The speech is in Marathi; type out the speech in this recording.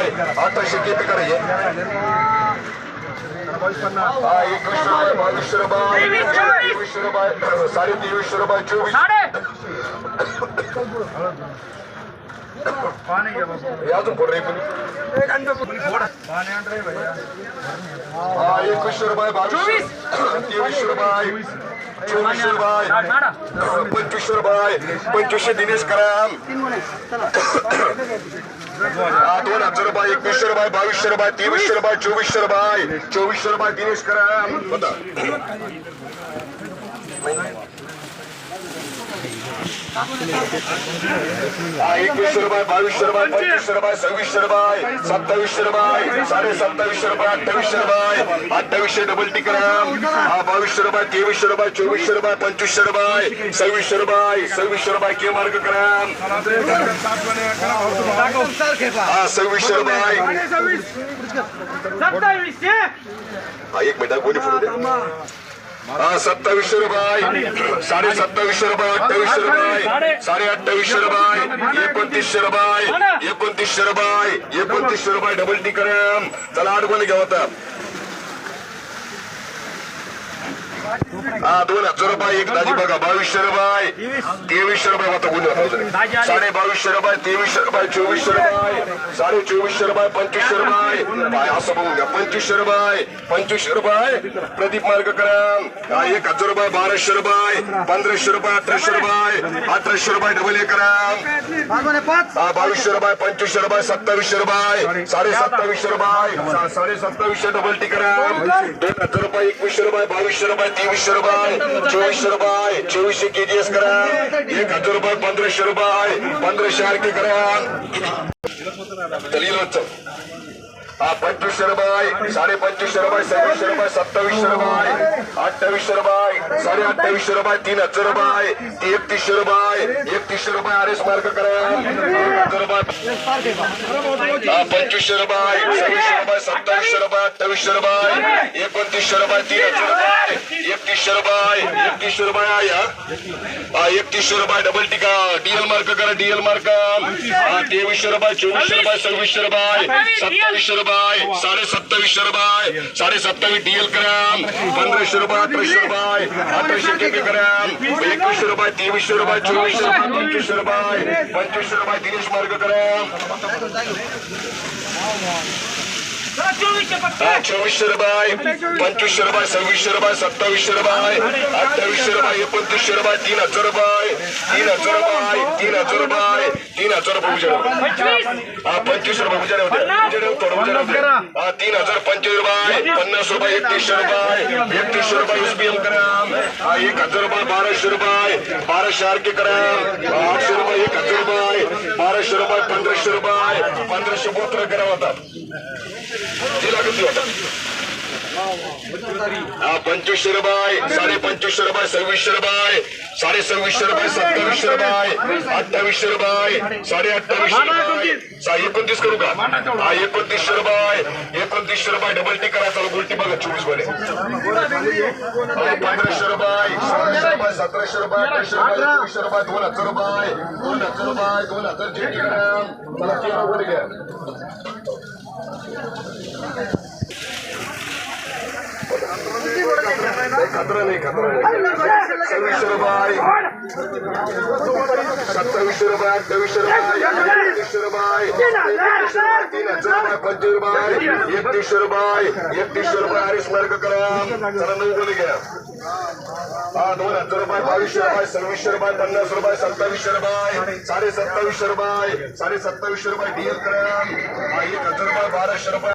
रुपये अठराशे किती करायचे हा एकवीसशे रुपये बावीसशे रुपये तेवीसशे रुपये साडे तेवीसशे रुपये चोवीस हे अजून फोड हा एकवीसशे रुपये बावीस तेवीसशे रुपये चोवीसशे बाय पंचवीसशे बाय पंचवीसशे दिनेश कराम. दोन हजार रुपये एकवीसशे रुपये बावीसशे रुपये तेवीसशे रुपये चोवीसशे रुपये चोवीसशे रुपये दिनेश कराम. बघा एकवीसशे रुपये बावीसशे रुपये पंचवीसशे रुपये सव्वीसशे रुपये सत्तावीसशे रुपये साडे सत्तावीसशे रुपये अठ्ठावीसशे रुपये अठ्ठावीसशे डबल टिकराम हा बावीसशे रुपये तेवीसशे रुपये चोवीसशे रुपये पंचवीसशे रुपये सव्वीसशे रुपये सव्वीसशे रुपये के मार्ग कराम. हा सव्वीसशे रुपये. एक मिनिट कोणी हा सत्तावीसशे रुपये. साडे सत्तावीसशे रुपये अठ्ठावीसशे रुपये. साडे अठ्ठावीसशे रुपये एकोणतीसशे रुपये एकोणतीसशे रुपये एकोणतीसशे रुपये डबल टिकरम चला आठवण कोणी घ्या होता हा दोन हजार रुपये एक दाजी बघा बावीसशे रुपये. तेवीसशे रुपये आता गुन्हे साडे बावीसशे रुपये तेवीसशे रुपये चोवीसशे रुपये. साडे चोवीसशे रुपये पंचवीसशे रुपये. काय असं बघून घ्या. पंचवीसशे रुपये पंचवीसशे रुपये. प्रदीप मार्गकरम एक हजार रुपये बाराशे रुपये. पंधराशे रुपये अठराशे रुपये. अठराशे रुपये डबल एकरम हा बावीसशे रुपये पंचवीसशे रुपये सत्तावीसशे रुपये. साडे सत्तावीसशे रुपये. साडे सत्तावीसशे डबल टिकराम दोन हजार रुपये एकवीसशे रुपये बावीसशे रुपये. तेवीसशे रुपये चोवीसशे रुपये चोवीसशे केजीएस करा. एक हजार रुपये पंधराशे रुपये पंधराशे आरके करा. चल. पंचवीसशे रुपये. साडे पंचवीसशे रुपये सव्वीसशे रुपये सत्तावीसशे रुपये अठ्ठावीसशे रुपये साडे अठ्ठावीसशे रुपये तीन हजार रुपये ती एकतीसशे रुपये एकतीसशे रुपये आर एस मार्क करा. एक हजार रुपये हा पंचवीसशे रुपये सव्वीसशे रुपये सत्तावीसशे रुपये अठ्ठावीसशे रुपये एकोणतीसशे रुपये तीन हजार रुपये एकतीसशे रुपये एकतीसशे रुपये आहे हा. एकतीसशे रुपये डबल टिका. डीएल मार्क करा डीएल मार्क हा तेवीसशे रुपये चोवीसशे रुपये सव्वीसशे रुपये सत्तावीसशे रुपये. साडे सत्तावीसशे रुपये साडे सत्तावीस डीएल ग्राम पंधराशे रुपये अठराशे रुपये अठराशे केपी ग्राम एकवीसशे रुपये तेवीसशे रुपये चोवीसशे रुपये पंचवीसशे रुपये पंचवीसशे रुपये दिनेश मार्ग ग्राम चोवीसशे रुपये पंचवीसशे रुपये सव्वीसशे रुपये सत्तावीसशे रुपये अठ्ठावीसशे रुपये एकोणतीसशे रुपये तीन हजार रुपये तीन हजार रुपये तीन हजार रुपये तीन हजार रुपये उजेड पंचवीस हा पंचवीस रुपये उजेड होते. उजेड उजेड हा तीन हजार पंचवीस रुपये पन्नास रुपये एकतीसशे रुपये एकतीसशे रुपये एसपीएम ग्राम हा एक हजार रुपये बाराशे रुपये बाराशे आरके ग्राम आठशे रुपये एक हजार रुपये बाराशे रुपये पंधराशे रुपये पंधराशे बोत्र ग्राम होता तिला किती होता हा पंचवीसशे रुपये साडे पंचवीसशे रुपये सव्वीसशे रुपये साडे सव्वीसशे रुपये सत्तावीसशे रुपये अठ्ठावीसशे रुपये साडे अठ्ठावीसशे रुपये एकोणतीस करू का हा एकोणतीसशे रुपये एकोणतीसशे रुपये डबल टी करा चालू उलटी बघा चोवीसमध्ये हा, पंधराशे रुपये सोळाशे रुपये सतराशे रुपये अठराशे रुपये एकोणीसशे रुपये दोन हजार रुपये दोन हजार रुपये दोन हजार मला खतरा नाही खतरा नाही सव्वीसशे रुपये सत्तावीसशे रुपये अठ्ठावीसशे रुपये एकतीसशे रुपये तीन हजार रुपये पंचवीस रुपये एकतीसशे रुपये एकतीसशे रुपये करा नऊ घ्या हा दोन हजार रुपये बावीसशे रुपये सव्वीसशे रुपये पन्नास रुपये सत्तावीसशे रुपये साडे सत्तावीसशे रुपये साडे सत्तावीसशे रुपये डीएल करा एक हजार रुपये बाराशे रुपये.